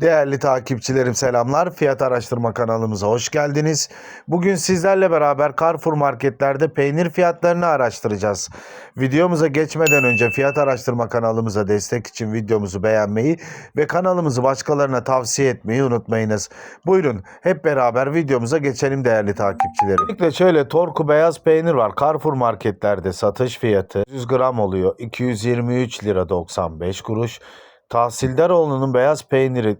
Değerli takipçilerim selamlar. Fiyat araştırma kanalımıza hoş geldiniz. Bugün sizlerle beraber Carrefour marketlerde peynir fiyatlarını araştıracağız. Videomuza geçmeden önce fiyat araştırma kanalımıza destek için videomuzu beğenmeyi ve kanalımızı başkalarına tavsiye etmeyi unutmayınız. Buyurun hep beraber videomuza geçelim değerli takipçilerim. Öncelikle şöyle Torku beyaz peynir var. Carrefour marketlerde satış fiyatı 100 gram oluyor. 223 lira 95 kuruş. Tahsildaroğlu'nun beyaz peyniri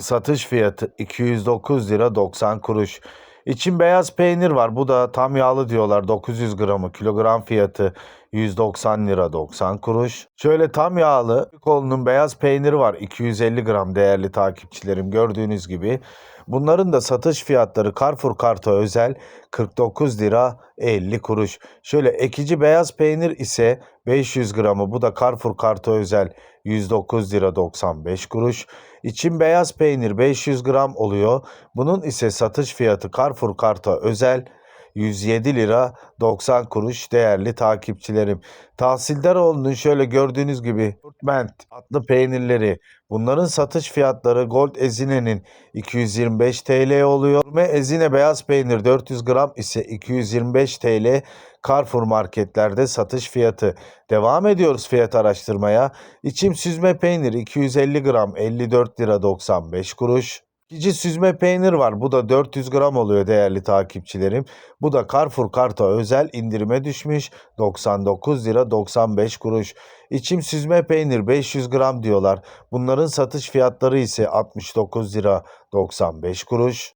satış fiyatı 209 lira 90 kuruş. İçin beyaz peynir var. Bu da tam yağlı diyorlar. 900 gramı kilogram fiyatı 190 lira 90 kuruş. Şöyle tam yağlı kolunun beyaz peyniri var. 250 gram değerli takipçilerim gördüğünüz gibi. Bunların da satış fiyatları Carrefour Karta özel 49 lira 50 kuruş. Şöyle ekici beyaz peynir ise 500 gramı bu da Carrefour Karta özel 109 lira 95 kuruş. İçin beyaz peynir 500 gram oluyor. Bunun ise satış fiyatı Carrefour Karta özel 107 lira 90 kuruş değerli takipçilerim. Tahsildaroğlu'nun şöyle gördüğünüz gibi Turkment adlı peynirleri bunların satış fiyatları Gold Ezine'nin 225 TL oluyor. Gurme Ezine beyaz peynir 400 gram ise 225 TL Carrefour marketlerde satış fiyatı. Devam ediyoruz fiyat araştırmaya. İçim süzme peynir 250 gram 54 lira 95 kuruş. İkinci süzme peynir var. Bu da 400 gram oluyor değerli takipçilerim. Bu da Carrefour Karta özel indirime düşmüş. 99 lira 95 kuruş. İçim süzme peynir 500 gram diyorlar. Bunların satış fiyatları ise 69 lira 95 kuruş.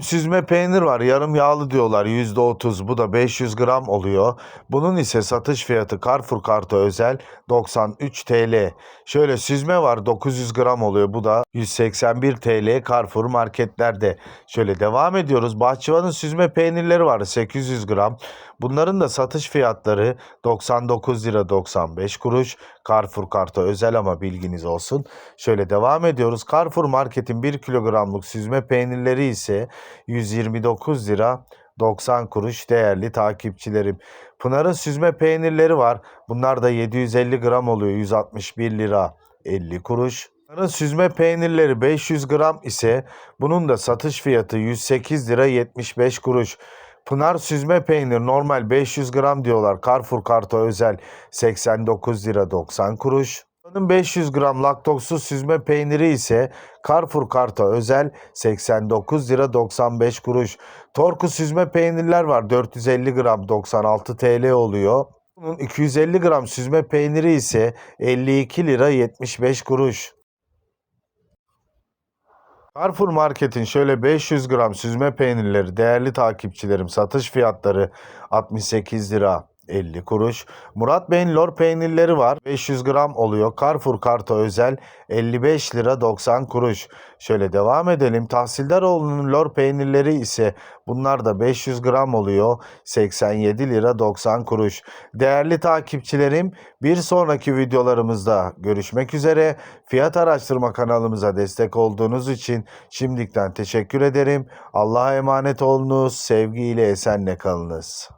Süzme peynir var. Yarım yağlı diyorlar. %30. Bu da 500 gram oluyor. Bunun ise satış fiyatı Carrefour kartı özel 93 TL. Şöyle süzme var. 900 gram oluyor. Bu da 181 TL Carrefour marketlerde. Şöyle devam ediyoruz. Bahçıvanın süzme peynirleri var. 800 gram. Bunların da satış fiyatları 99 lira 95 kuruş. Carrefour kartı özel ama bilginiz olsun. Şöyle devam ediyoruz. Carrefour marketin 1 kilogramlık süzme peynirleri ise 129 lira 90 kuruş değerli takipçilerim. Pınar'ın süzme peynirleri var. Bunlar da 750 gram oluyor. 161 lira 50 kuruş. Pınar'ın süzme peynirleri 500 gram ise bunun da satış fiyatı 108 lira 75 kuruş. Pınar süzme peynir normal 500 gram diyorlar. Carrefour kartı özel 89 lira 90 kuruş. Pınar'ın 500 gram laktozsuz süzme peyniri ise Carrefour karta özel 89 lira 95 kuruş. Torku süzme peynirler var 450 gram 96 TL oluyor. Bunun 250 gram süzme peyniri ise 52 lira 75 kuruş. Carrefour Market'in şöyle 500 gram süzme peynirleri değerli takipçilerim satış fiyatları 68 lira 50 kuruş. Murat Bey'in lor peynirleri var. 500 gram oluyor. Carrefour karta özel 55 lira 90 kuruş. Şöyle devam edelim. Tahsildaroğlu'nun lor peynirleri ise bunlar da 500 gram oluyor. 87 lira 90 kuruş. Değerli takipçilerim bir sonraki videolarımızda görüşmek üzere. Fiyat araştırma kanalımıza destek olduğunuz için şimdiden teşekkür ederim. Allah'a emanet olunuz. Sevgiyle esenle kalınız.